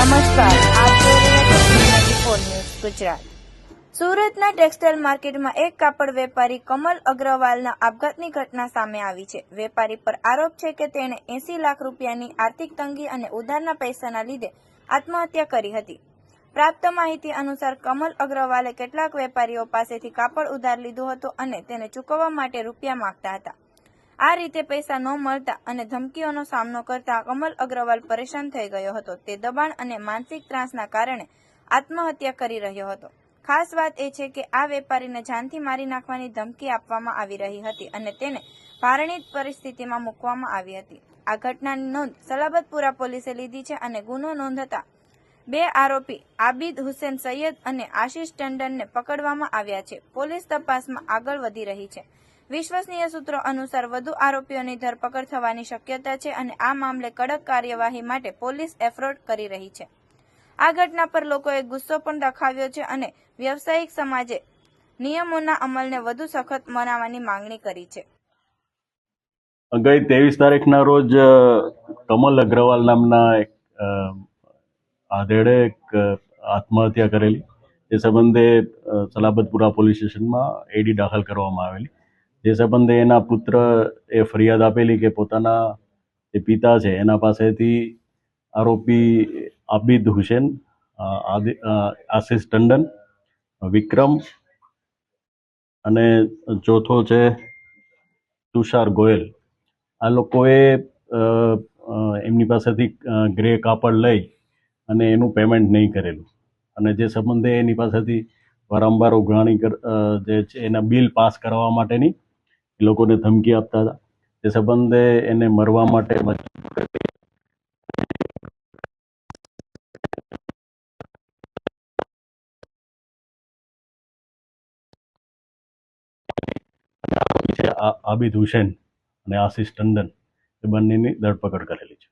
નમસ્કાર ગુજરાત. સુરતના ટેક્સટાઇલ માર્કેટમાં એક કાપડ વેપારી કમલ અગ્રવાલના આપઘાતની ઘટના સામે આવી છે. વેપારી પર આરોપ છે કે તેણે એસી લાખ રૂપિયાની આર્થિક તંગી અને ઉધારના પૈસાના લીધે આત્મહત્યા કરી હતી. પ્રાપ્ત માહિતી અનુસાર કમલ અગ્રવાલે કેટલાક વેપારીઓ પાસેથી કાપડ ઉધાર લીધું હતું અને તેને ચૂકવવા માટે રૂપિયા માંગતા હતા. આ રીતે પૈસા ન મળતા અને ધમકીઓનો સામનો કરતા કમલ અગ્રવાલ પરેશાન થઈ ગયો હતો. તે દબાણ અને માનસિક ત્રાસના કારણે આત્મહત્યા કરી રહ્યો હતો. ખાસ વાત એ છે કે આ વેપારીને જાનથી મારી નાખવાની ધમકી આપવામાં આવી રહી હતી અને તેને ભારણિત પરિસ્થિતિમાં મૂકવામાં આવી હતી. આ ઘટનાની નોંધ સલાબતપુરા પોલીસે લીધી છે અને ગુનો નોંધતા બે આરોપી આબિદ હુસેન સૈયદ અને આશિષ ટંડનને પકડવામાં આવ્યા છે. પોલીસ તપાસમાં આગળ વધી રહી છે. વિશ્વસનીય સૂત્રો અનુસાર વધુ આરોપીઓની ધરપકડ થવાની શક્યતા છે અને આ મામલે કડક કાર્યવાહી માટે પોલીસ એફરોડ કરી રહી છે. આ ઘટના પર લોકોએ ગુસ્સો પણ દાખવ્યો છે અને વ્યવસાયિક સમાજે નિયમોના અમલને વધુ સખત બનાવવાની માંગણી કરી છે. ગઈ ત્રેવીસ તારીખના રોજ કમલ અગ્રવાલ નામના એક આધેડે એક આત્મહત્યા કરેલી. એ સંબંધે સલાબતપુરા પોલીસ સ્ટેશનમાં એડી દાખલ કરવામાં આવેલી. જે સંબંધે એના પુત્ર એ ફરિયાદ આપેલી કે પોતાના જે પિતા છે, એના પાસેથી આરોપી આબિદ હુસેન આશિષ ટંડન, વિક્રમ અને ચોથો છે તુષાર ગોયલ. આ લોકોએ એમની પાસેથી ગ્રે કાપડ લઈ અને એનું પેમેન્ટ નહીં કરેલું. અને જે સંબંધે એની પાસેથી વારંવાર ઉઘરાણી કર જે છે, એના બિલ પાસ કરવા માટેની લોકોને ધમકી આપતા હતા. તે સંબંધે એને મરવા માટે મજબૂર કરી છે આબિદ હુસેન અને આશિષ ટંડન. એ બંનેની ધરપકડ કરેલી છે.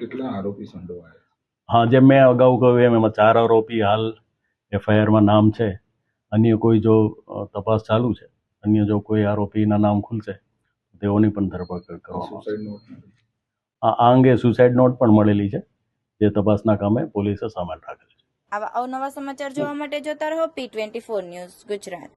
કેટલા આરોપી સંડોવાયા હા જેમ મેં અગાઉ કહ્યું એમ એમાં ચાર આરોપી હાલ એફઆઈઆરમાં નામ છે. અન્ય કોઈ જો તપાસ ચાલુ છે. અન્ય જો કોઈ આરોપીના નામ ખુલશે તેઓની પણ ધરપકડ કરવામાં આવશે. સુસાઇડ નોટ આ અંગે સુસાઇડ નોટ પણ મળેલી છે જે તપાસના કામે પોલીસે સામેલ રાખેલી છે. આવા અવનવા સમાચાર જોવા માટે જોતા રહો P twenty four news Gujarat.